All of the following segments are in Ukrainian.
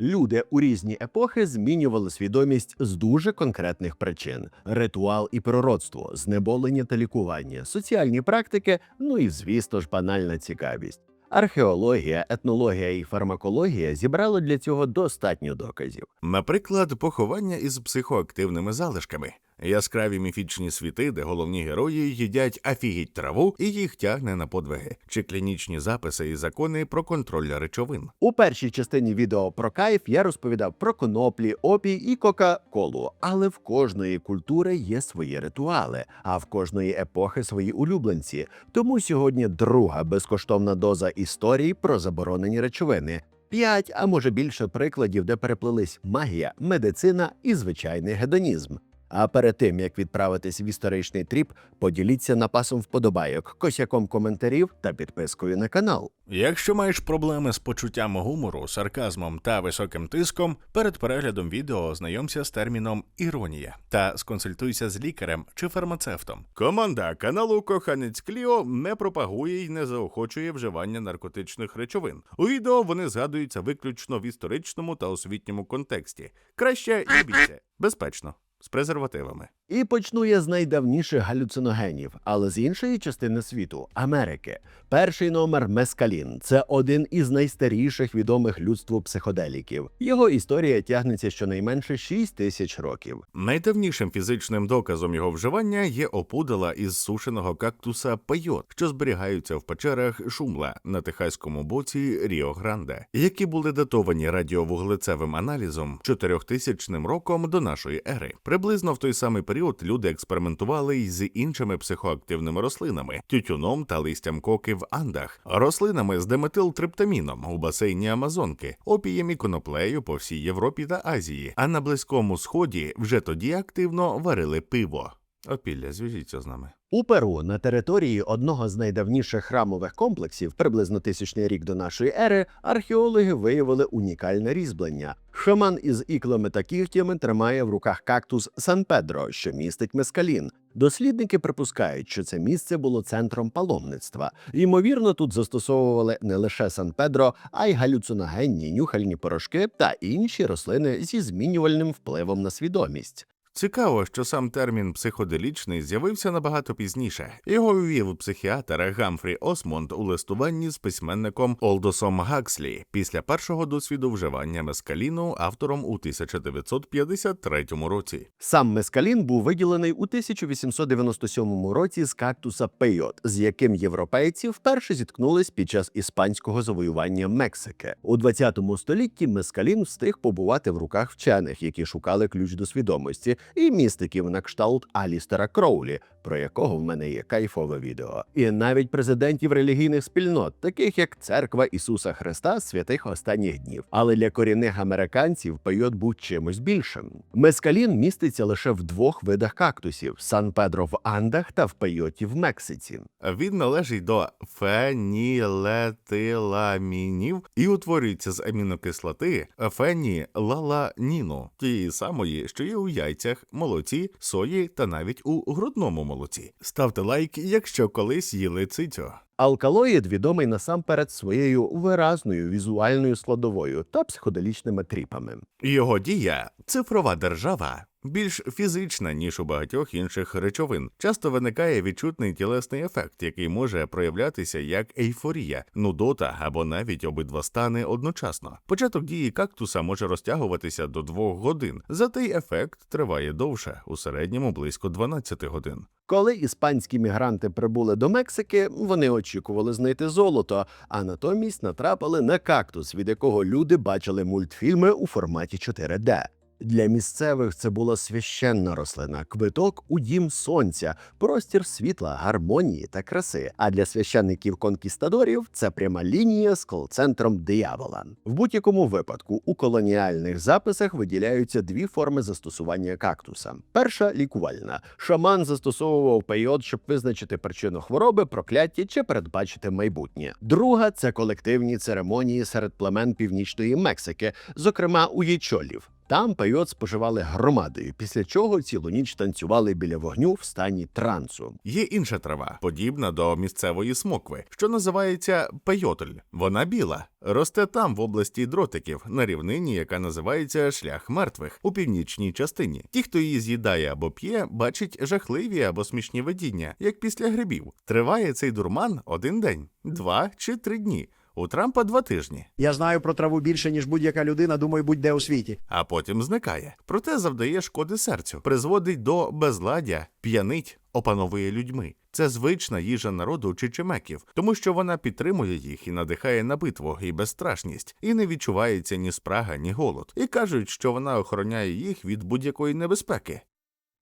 Люди у різні епохи змінювали свідомість з дуже конкретних причин: ритуал і пророцтво, знеболення та лікування, соціальні практики, ну і, звісно ж, банальна цікавість. Археологія, етнологія і фармакологія зібрали для цього достатньо доказів. Наприклад, поховання із психоактивними залишками, яскраві міфічні світи, де головні герої їдять афігіть траву і їх тягне на подвиги, чи клінічні записи і закони про контроль речовин. У першій частині відео про кайф я розповідав про коноплі, опій і кока-колу. Але в кожної культури є свої ритуали, а в кожної епохи свої улюбленці. Тому сьогодні друга безкоштовна доза історії про заборонені речовини. П'ять, а може більше прикладів, де переплелись магія, медицина і звичайний гедонізм. А перед тим як відправитись в історичний тріп, поділіться напасом вподобайок, косяком коментарів та підпискою на канал. Якщо маєш проблеми з почуттям гумору, сарказмом та високим тиском, перед переглядом відео ознайомся з терміном іронія та сконсультуйся з лікарем чи фармацевтом. Команда каналу Коханець Кліо не пропагує і не заохочує вживання наркотичних речовин. У відео вони згадуються виключно в історичному та освітньому контексті. Краще і бійте безпечно з презервативами. І почну я з найдавніших галюциногенів, але з іншої частини світу Америки. Перший номер мескалін це один із найстаріших відомих людству психоделіків. Його історія тягнеться щонайменше 6 тисяч років. Найдавнішим фізичним доказом його вживання є опудала із сушеного кактуса пайот, що зберігаються в печерах Шумла на техаському боці Ріо Гранде, які були датовані радіовуглецевим аналізом 4000 роком до нашої ери. Приблизно в той самий період люди експериментували й з іншими психоактивними рослинами, тютюном та листям коки в Андах, рослинами з деметилтриптаміном у басейні Амазонки, опієм і коноплею по всій Європі та Азії. А на близькому сході вже тоді активно варили пиво. Опілля, зв'яжіться з нами. У Перу на території одного з найдавніших храмових комплексів, приблизно тисячний рік до нашої ери, археологи виявили унікальне різьблення. Шаман із іклами та кігтями тримає в руках кактус Сан Педро, що містить мескалін. Дослідники припускають, що це місце було центром паломництва. Ймовірно, тут застосовували не лише Сан Педро, а й галюциногенні нюхальні порошки та інші рослини зі змінювальним впливом на свідомість. Цікаво, що сам термін психоделічний з'явився набагато пізніше. Його ввів психіатр Гамфрі Осмонд у листуванні з письменником Олдосом Гакслі після першого досвіду вживання мескаліну автором у 1953 році. Сам мескалін був виділений у 1897 році з кактуса пейот, з яким європейці вперше зіткнулись під час іспанського завоювання Мексики. У 20 столітті мескалін встиг побувати в руках вчених, які шукали ключ до свідомості, і містиків на кшталт Алістера Кроулі, про якого в мене є кайфове відео, і навіть президентів релігійних спільнот, таких як Церква Ісуса Христа святих останніх днів. Але для корінних американців пейот був чимось більшим. Мескалін міститься лише в двох видах кактусів: Сан Педро в Андах та в пейоті в Мексиці. Він належить до фенілетиламінів і утворюється з амінокислоти фенілаланіну, тієї самої, що є у яйцях, молоці, сої та навіть у грудному молоці. Ставте лайк, якщо колись їли цитьо. Алкалоїд відомий насамперед своєю виразною візуальною складовою та психоделічними тріпами. Його дія цифрова держава. Більш фізична, ніж у багатьох інших речовин. Часто виникає відчутний тілесний ефект, який може проявлятися як ейфорія, нудота або навіть обидва стани одночасно. Початок дії кактуса може розтягуватися до двох годин, зате й ефект триває довше, у середньому близько 12 годин. Коли іспанські мігранти прибули до Мексики, вони очікували знайти золото, а натомість натрапили на кактус, від якого люди бачили мультфільми у форматі 4D. Для місцевих це була священна рослина, квиток у дім сонця, простір світла, гармонії та краси. А для священників конкістадорів це пряма лінія з кол-центром диявола. В будь-якому випадку у колоніальних записах виділяються дві форми застосування кактуса. Перша лікувальна. Шаман застосовував пейот, щоб визначити причину хвороби, прокляття чи передбачити майбутнє. Друга це колективні церемонії серед племен північної Мексики, зокрема у Єчолів. Там пейот споживали громадою, після чого цілу ніч танцювали біля вогню в стані трансу. Є інша трава, подібна до місцевої смокви, що називається пейотоль. Вона біла, росте там, в області дротиків, на рівнині, яка називається шлях мертвих у північній частині. Ті, хто її з'їдає або п'є, бачать жахливі або смішні видіння, як після грибів. Триває цей дурман один день, два чи три дні. У Трампа два тижні. Я знаю про траву більше, ніж будь-яка людина, думаю, будь-де у світі. а потім зникає. Проте завдає шкоди серцю, призводить до безладдя, п'янить, опановує людьми. Це звична їжа народу чечемеків, тому що вона підтримує їх і надихає на битву і безстрашність, і не відчувається ні спрага, ні голод. І кажуть, що вона охороняє їх від будь-якої небезпеки.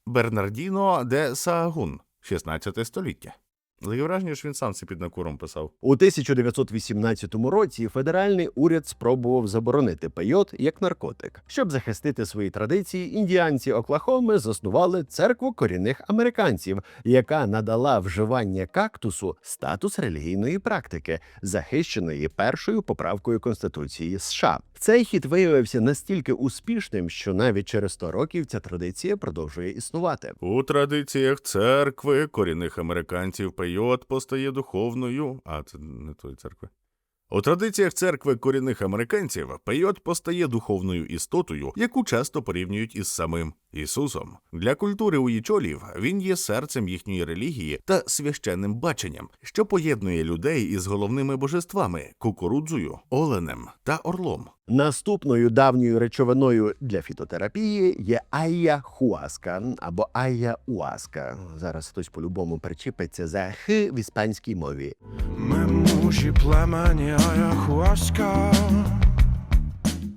Бернардіно де Саагун, 16 століття. Таке враження, що він сам це під накуром писав. У 1918 році федеральний уряд спробував заборонити пейот як наркотик. Щоб захистити свої традиції, індіанці Оклахоми заснували церкву корінних американців, яка надала вживання кактусу статус релігійної практики, захищеної першою поправкою Конституції США. Цей хід виявився настільки успішним, що навіть через 100 років ця традиція продовжує існувати. У традиціях церкви корінних американців пейот постає духовною, а це не тої церкви. У традиціях церкви корінних американців пейот постає духовною істотою, яку часто порівнюють із самим Ісусом. Для культури уїчолів він є серцем їхньої релігії та священним баченням, що поєднує людей із головними божествами кукурудзою, оленем та орлом. Наступною давньою речовиною для фітотерапії є айя-хуаска або айя-уаска. Зараз хтось по-любому причіпиться за х в іспанській мові. Мужі племені Аяхуаска.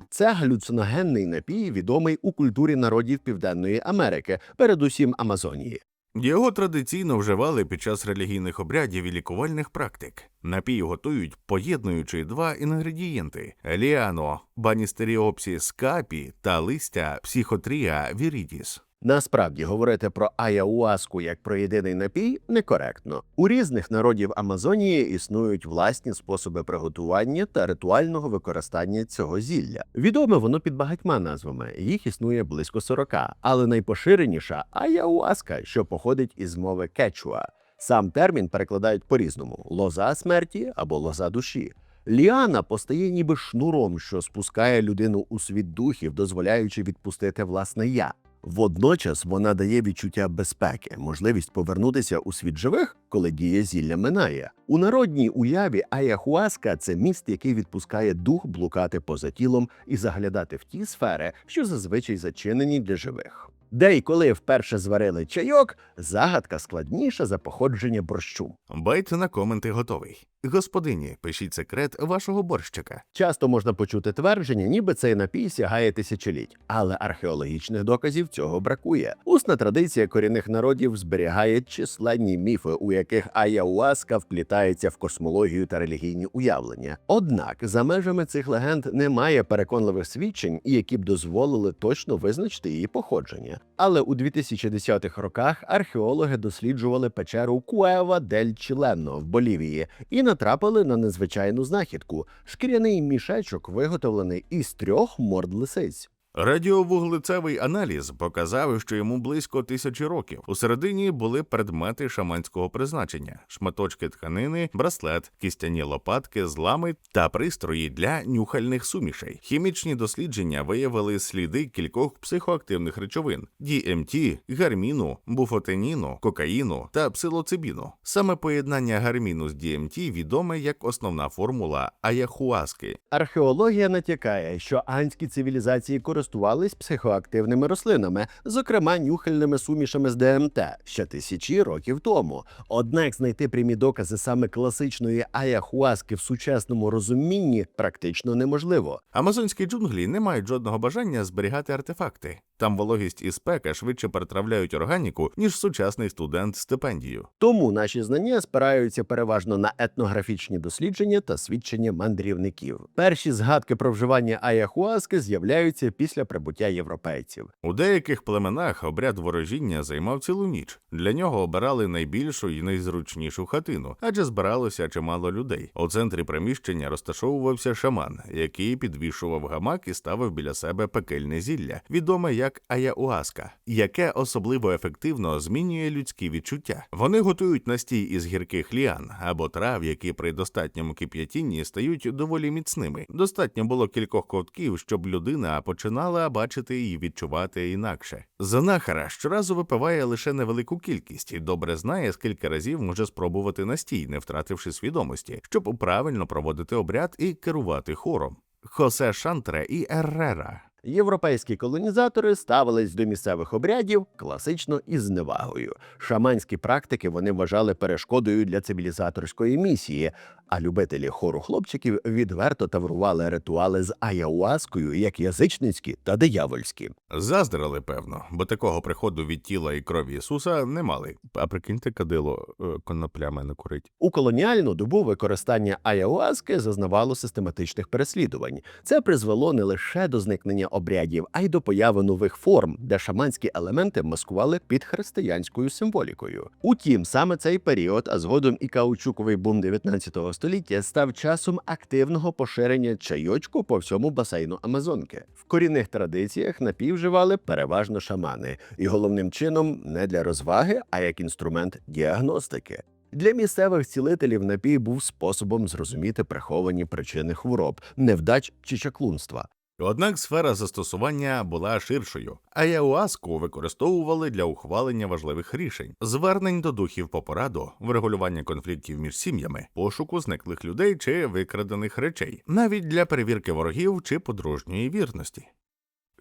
Це галюциногенний напій, відомий у культурі народів Південної Америки, передусім Амазонії. Його традиційно вживали під час релігійних обрядів і лікувальних практик. Напій готують, поєднуючи два інгредієнти: ліано, баністеріопсіс капі та листя психотрія вірідіс. Насправді говорити про аяуаску як про єдиний напій некоректно. У різних народів Амазонії існують власні способи приготування та ритуального використання цього зілля. Відоме воно під багатьма назвами, їх існує близько 40, але найпоширеніша аяуаска, що походить із мови кечуа. Сам термін перекладають по-різному: лоза смерті або лоза душі. Ліана постає ніби шнуром, що спускає людину у світ духів, дозволяючи відпустити власне я. Водночас вона дає відчуття безпеки, можливість повернутися у світ живих, коли дія зілля минає. У народній уяві Аяхуаска це міст, який відпускає дух блукати поза тілом і заглядати в ті сфери, що зазвичай зачинені для живих. Де й коли вперше зварили чайок, загадка складніша за походження борщу. Байт на коменти готовий. Господині, пишіть секрет вашого борщика. Часто можна почути твердження, ніби цей напій сягає тисячоліть, але археологічних доказів цього бракує. Усна традиція корінних народів зберігає численні міфи, у яких аяуаска вплітається в космологію та релігійні уявлення. Однак за межами цих легенд немає переконливих свідчень, які б дозволили точно визначити її походження. Але у 2010-х роках археологи досліджували печеру Куева дель Чіленно в Болівії і натрапили на незвичайну знахідку шкіряний мішечок, виготовлений із трьох морд лисиць. Радіовуглецевий аналіз показав, що йому близько тисячі років. Усередині були предмети шаманського призначення: шматочки тканини, браслет, кістяні лопатки, злами та пристрої для нюхальних сумішей. Хімічні дослідження виявили сліди кількох психоактивних речовин: DMT, гарміну, буфотеніну, кокаїну та псилоцибіну. Саме поєднання гарміну з DMT відоме як основна формула аяхуаски. Археологія натякає, що анські цивілізації користувались психоактивними рослинами, зокрема нюхальними сумішами з ДМТ ще тисячі років тому. Однак знайти прямі докази саме класичної аяхуаски в сучасному розумінні практично неможливо. Амазонські джунглі не мають жодного бажання зберігати артефакти. Там вологість і спека швидше перетравляють органіку, ніж сучасний студент стипендію. Тому наші знання спираються переважно на етнографічні дослідження та свідчення мандрівників. Перші згадки про вживання аяхуаски з'являються після прибуття європейців. У деяких племенах обряд ворожіння займав цілу ніч. Для нього обирали найбільшу і найзручнішу хатину, адже збиралося чимало людей. У центрі приміщення розташовувався шаман, який підвішував гамак і ставив біля себе пекельне зілля, відоме як аяуаска, яке особливо ефективно змінює людські відчуття. Вони готують настій із гірких ліан або трав, які при достатньому кип'ятінні стають доволі міцними. Достатньо було кількох ковтків, щоб людина починала бачити і відчувати інакше. Занахара щоразу випиває лише невелику кількість і добре знає, скільки разів може спробувати настій, не втративши свідомості, щоб правильно проводити обряд і керувати хором. Хосе Шантре і Еррера. Європейські колонізатори ставились до місцевих обрядів класично із зневагою. Шаманські практики вони вважали перешкодою для цивілізаторської місії, а любителі хору хлопчиків відверто таврували ритуали з аяуаскою як язичницькі та диявольські. Заздрили, певно, бо такого приходу від тіла і крові Ісуса не мали. А прикиньте, кадило е, коноплями не курить. У колоніальну добу використання аяуаски зазнавало систематичних переслідувань. Це призвело не лише до зникнення обрядів, а й до появи нових форм, де шаманські елементи маскували під християнською символікою. Утім, саме цей період, а згодом і каучуковий бум 19 століття, став часом активного поширення чайочку по всьому басейну Амазонки. В корінних традиціях напій вживали переважно шамани, і головним чином не для розваги, а як інструмент діагностики. Для місцевих цілителів напій був способом зрозуміти приховані причини хвороб, невдач чи чаклунства. Однак сфера застосування була ширшою. а яуаску використовували для ухвалення важливих рішень, звернень до духів по пораду, врегулювання конфліктів між сім'ями, пошуку зниклих людей чи викрадених речей, навіть для перевірки ворогів чи подружньої вірності.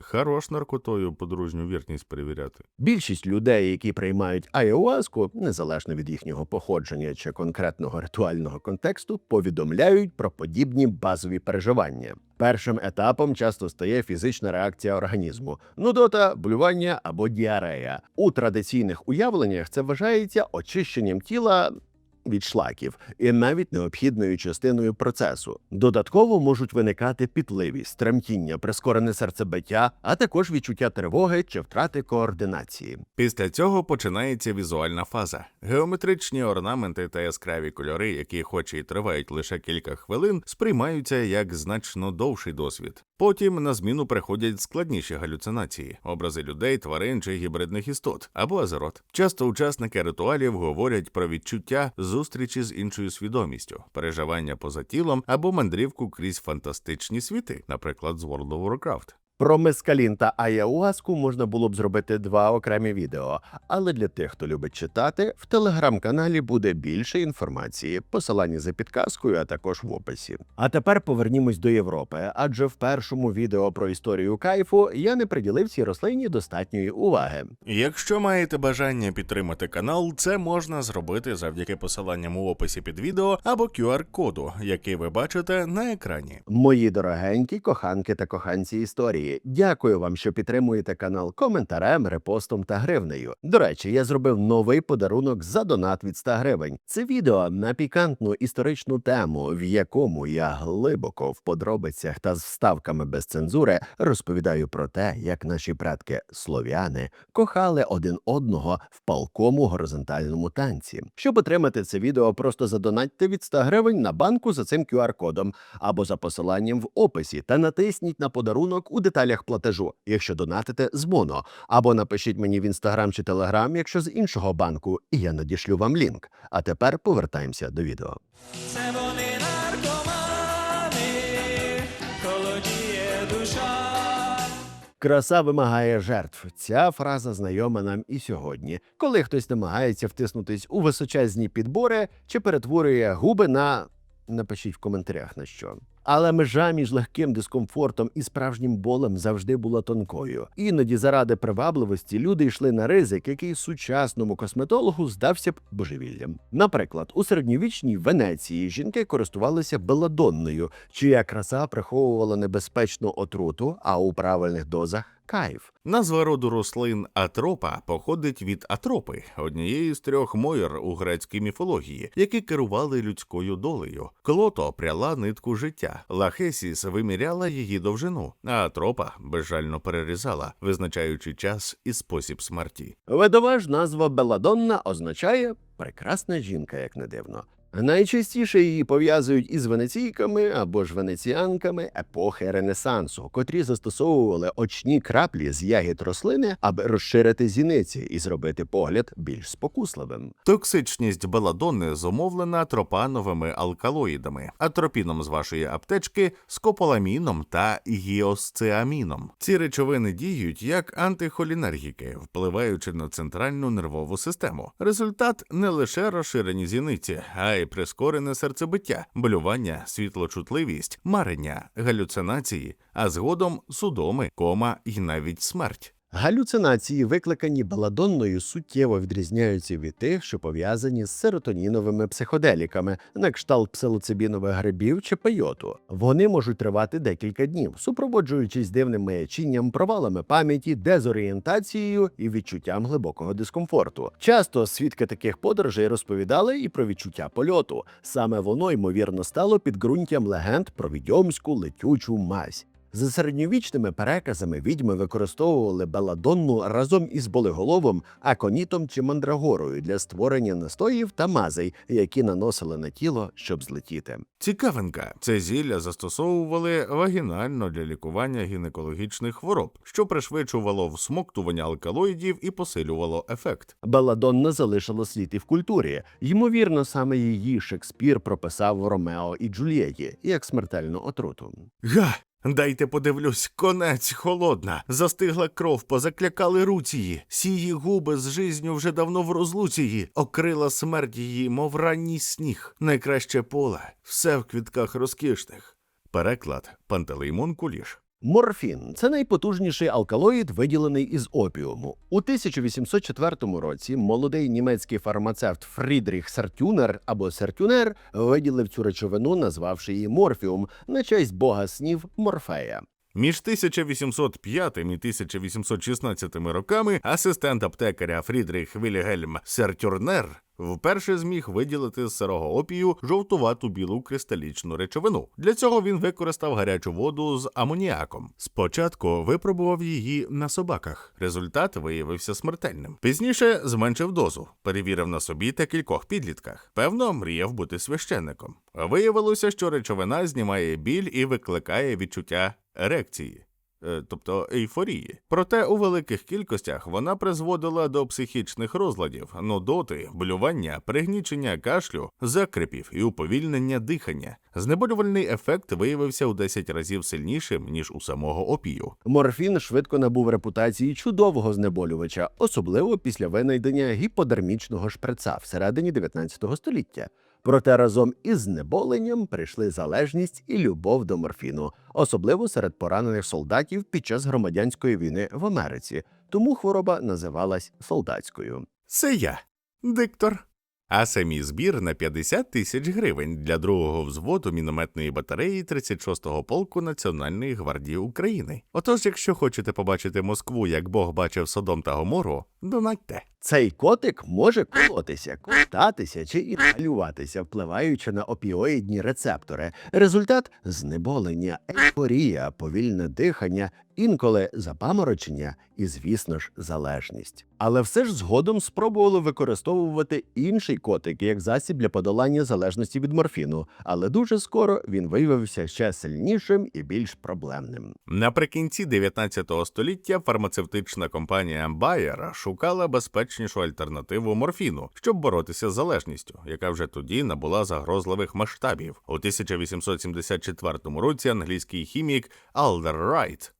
Хорош наркотою подружню вірність перевіряти. Більшість людей, які приймають ayahuasку, незалежно від їхнього походження чи конкретного ритуального контексту, повідомляють про подібні базові переживання. Першим етапом часто стає фізична реакція організму: нудота, блювання або діарея. У традиційних уявленнях це вважається очищенням тіла. Від шлаків і навіть необхідною частиною процесу. Додатково можуть виникати пітливість, тремтіння, прискорене серцебиття, а також відчуття тривоги чи втрати координації. Після цього починається візуальна фаза. Геометричні орнаменти та яскраві кольори, які, хоч і тривають лише кілька хвилин, сприймаються як значно довший досвід. Потім на зміну приходять складніші галюцинації, образи людей, тварин чи гібридних істот або азерот. Часто учасники ритуалів говорять про відчуття зустрічі з іншою свідомістю, переживання поза тілом або мандрівку крізь фантастичні світи, наприклад, з World of Warcraft. Про мескалін та аяуаску можна було б зробити два окремі відео, але для тих, хто любить читати, в телеграм-каналі буде більше інформації, посилання за підказкою, а також в описі. А тепер повернімось до Європи, адже в першому відео про історію кайфу я не приділив цій рослині достатньої уваги. Якщо маєте бажання підтримати канал, це можна зробити завдяки посиланням у описі під відео або QR-коду, який ви бачите на екрані. Мої дорогенькі коханки та коханці історії, дякую вам, що підтримуєте канал коментарем, репостом та гривнею. До речі, я зробив новий подарунок за донат від 100 гривень. Це відео на пікантну історичну тему, в якому я глибоко в подробицях та з вставками без цензури розповідаю про те, як наші предки слов'яни кохали один одного в палкому горизонтальному танці. Щоб отримати це відео, просто задонатьте від 100 гривень на банку за цим QR-кодом або за посиланням в описі та натисніть на подарунок у деталях платежу, якщо донатите з моно, або напишіть мені в інстаграм чи телеграм, якщо з іншого банку, і я надішлю вам лінк. А тепер повертаємося до відео. Це вони наркомани, холодіє душа. Краса вимагає жертв. Ця фраза знайома нам і сьогодні, коли хтось намагається втиснутись у височезні підбори чи перетворює губи на напишіть в коментарях на що. Але межа між легким дискомфортом і справжнім болем завжди була тонкою. Іноді, заради привабливості, люди йшли на ризик, який сучасному косметологу здався б божевіллям. Наприклад, у середньовічній Венеції жінки користувалися беладонною, чия краса приховувала небезпечну отруту, а у правильних дозах кайф. Назва роду рослин атропа походить від атропи, однієї з трьох моїр у грецькій міфології, які керували людською долею. Клото пряла нитку життя, Лахесіс виміряла її довжину, а тропа безжально перерізала, визначаючи час і спосіб смерті. Видова ж назва Беладонна означає прекрасна жінка, як не дивно. Найчастіше її пов'язують із венеційками або ж венеціанками епохи Ренесансу, котрі застосовували очні краплі з ягід рослини, аби розширити зіниці і зробити погляд більш спокусливим. Токсичність беладонни зумовлена тропановими алкалоїдами, атропіном з вашої аптечки, скополаміном та гіосциаміном. Ці речовини діють як антихолінергіки, впливаючи на центральну нервову систему. Результат не лише розширені зіниці, а й прискорене серцебиття, блювання, світлочутливість, марення, галюцинації, а згодом судоми, кома і навіть смерть. Галюцинації, викликані беладонною, суттєво відрізняються від тих, що пов'язані з серотоніновими психоделіками, на кшталт псилоцибінових грибів чи пейоту. Вони можуть тривати декілька днів, супроводжуючись дивним маячінням, провалами пам'яті, дезорієнтацією і відчуттям глибокого дискомфорту. Часто свідки таких подорожей розповідали і про відчуття польоту. Саме воно ймовірно стало підґрунтям легенд про відьомську летючу мазь. За середньовічними переказами відьми використовували беладонну разом із болеголовом, аконітом чи мандрагорою для створення настоїв та мазей, які наносили на тіло, щоб злетіти. Цікавинка, це зілля застосовували вагінально для лікування гінекологічних хвороб, що пришвидшувало всмоктування алкалоїдів і посилювало ефект. Беладонна залишила слід і в культурі. Ймовірно, саме її Шекспір прописав в Ромео і Джульєті як смертельну отруту. Га! Дайте подивлюсь, конець холодна, застигла кров, позаклякали руції, сії губи з жизню вже давно в розлуці, окрила смерть її, мов ранній сніг, найкраще поле, все в квітках розкішних. Переклад. Пантелеймон Куліш. Морфін це найпотужніший алкалоїд, виділений із опіуму. У 1804 році молодий німецький фармацевт Фрідріх Сартюнер або Сертюнер виділив цю речовину, назвавши її морфіум на честь бога снів Морфея. Між 1805 і 1816 роками асистент аптекаря Фрідріх Вільгельм Сертюрнер вперше зміг виділити з сирого опію жовтувату білу кристалічну речовину. Для цього він використав гарячу воду з амоніаком. Спочатку випробував її на собаках. Результат виявився смертельним. Пізніше зменшив дозу, перевірив на собі та кількох підлітках. Певно, мріяв бути священником. Виявилося, що речовина знімає біль і викликає відчуття ерекції. е, Тобто ейфорії. Проте у великих кількостях вона призводила до психічних розладів, нудоти, блювання, пригнічення кашлю, закрипів і уповільнення дихання. Знеболювальний ефект виявився у 10 разів сильнішим ніж у самого опію. Морфін швидко набув репутації чудового знеболювача, особливо після винайдення гіподермічного шприца всередині 19 століття. Проте разом із знеболенням прийшли залежність і любов до морфіну, особливо серед поранених солдатів під час громадянської війни в Америці. Тому хвороба називалась солдатською. Це я, диктор. А самі збір на 50 тисяч гривень для другого взводу мінометної батареї 36-го полку Національної гвардії України. Отож, якщо хочете побачити Москву, як Бог бачив Содом та Гомору, донатьте. Цей котик може колотися, ковтатися чи інгалюватися, впливаючи на опіоїдні рецептори. Результат знеболення, ейфорія, повільне дихання, інколи запаморочення і, звісно ж, залежність. Але все ж згодом спробували використовувати інший котик як засіб для подолання залежності від морфіну, але дуже скоро він виявився ще сильнішим і більш проблемним. Наприкінці 19 століття фармацевтична компанія Bayer шукала безпечнішу альтернативу морфіну, щоб боротися з залежністю, яка вже тоді набула загрозливих масштабів. У 1874 році англійський хімік Алдер Райт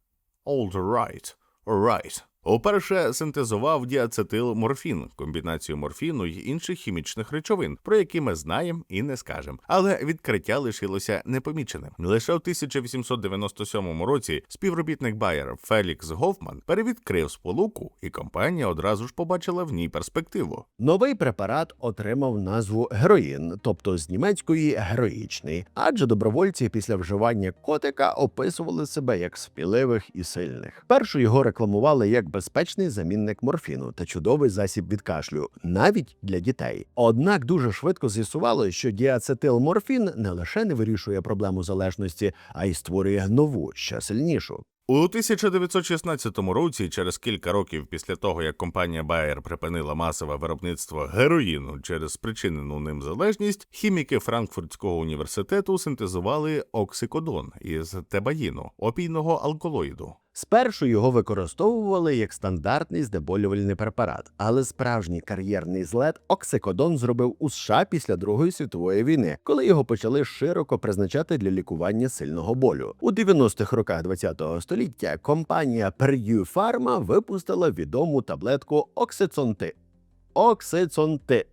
Олд Райт Райт Уперше синтезував діацетилморфін, комбінацію морфіну й інших хімічних речовин, про які ми знаємо і не скажемо. Але відкриття лишилося непоміченим. Лише в 1897 році співробітник Байер Фелікс Гофман перевідкрив сполуку, і компанія одразу ж побачила в ній перспективу. Новий препарат отримав назву героїн, тобто з німецької героїчний, адже добровольці після вживання котика описували себе як спіливих і сильних. Першу його рекламували як безпечний замінник морфіну та чудовий засіб від кашлю, навіть для дітей. Однак дуже швидко з'ясувало, що діацетилморфін не лише не вирішує проблему залежності, а й створює нову, ще сильнішу. У 1916 році, через кілька років після того, як компанія Bayer припинила масове виробництво героїну через спричинену ним залежність, хіміки Франкфуртського університету синтезували оксикодон із тебаїну, опійного алкалоїду. Спершу його використовували як стандартний знеболювальний препарат, але справжній кар'єрний злет оксикодон зробив у США після Другої світової війни, коли його почали широко призначати для лікування сильного болю. У 90-х роках ХХ століття компанія Purdue Pharma випустила відому таблетку оксицонти. Оксицонти.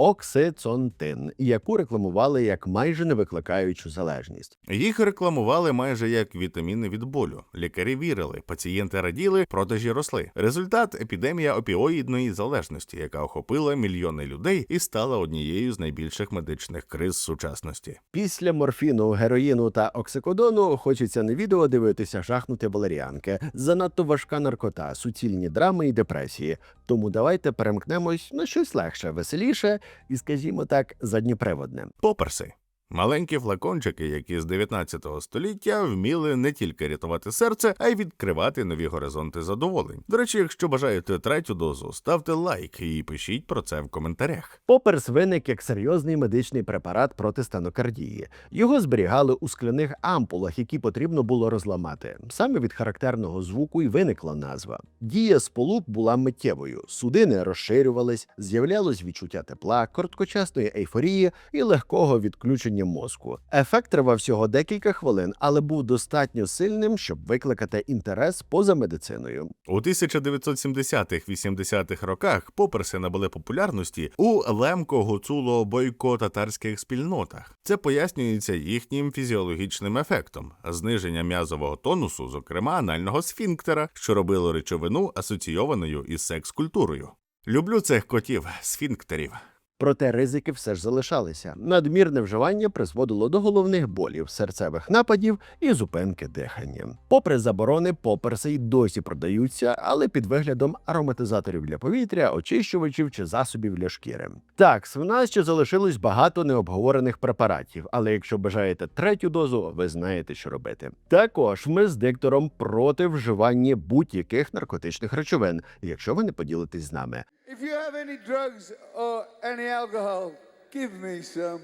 Оксицонтин, яку рекламували як майже не викликаючу залежність. Їх рекламували майже як вітаміни від болю. Лікарі вірили, пацієнти раділи, продажі росли. Результат епідемія опіоїдної залежності, яка охопила мільйони людей і стала однією з найбільших медичних криз сучасності. Після морфіну, героїну та оксикодону хочеться не відео дивитися, жахнути валеріанки. Занадто важка наркота, суцільні драми і депресії. Тому давайте перемкнемось на щось легше, веселіше і, скажімо так, задніприводне. Поперси. Маленькі флакончики, які з 19 століття вміли не тільки рятувати серце, а й відкривати нові горизонти задоволень. До речі, якщо бажаєте третю дозу, ставте лайк і пишіть про це в коментарях. Поперс виник як серйозний медичний препарат проти стенокардії. Його зберігали у скляних ампулах, які потрібно було розламати. Саме від характерного звуку й виникла назва. Дія сполук була миттєвою. Судини розширювались, з'являлось відчуття тепла, короткочасної ейфорії і легкого відключення мозку. Ефект тривав всього декілька хвилин, але був достатньо сильним, щоб викликати інтерес поза медициною. У 1970-80-х роках поперси набули популярності у лемко-гуцуло-бойко-татарських спільнотах. Це пояснюється їхнім фізіологічним ефектом зниження м'язового тонусу, зокрема анального сфінктера, що робило речовину асоційованою із секс-культурою. Люблю цих котів, сфінктерів. Проте ризики все ж залишалися. Надмірне вживання призводило до головних болів, серцевих нападів і зупинки дихання. Попри заборони, поперси й досі продаються, але під виглядом ароматизаторів для повітря, очищувачів чи засобів для шкіри. Так, в нас ще залишилось багато необговорених препаратів, але якщо бажаєте третю дозу, ви знаєте, що робити. Також ми з диктором проти вживання будь-яких наркотичних речовин, якщо ви не поділитесь з нами. If you have any drugs or any alcohol, give me some.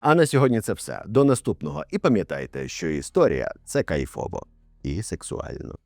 А на сьогодні це все. До наступного. І пам'ятайте, що історія це кайфово і сексуально.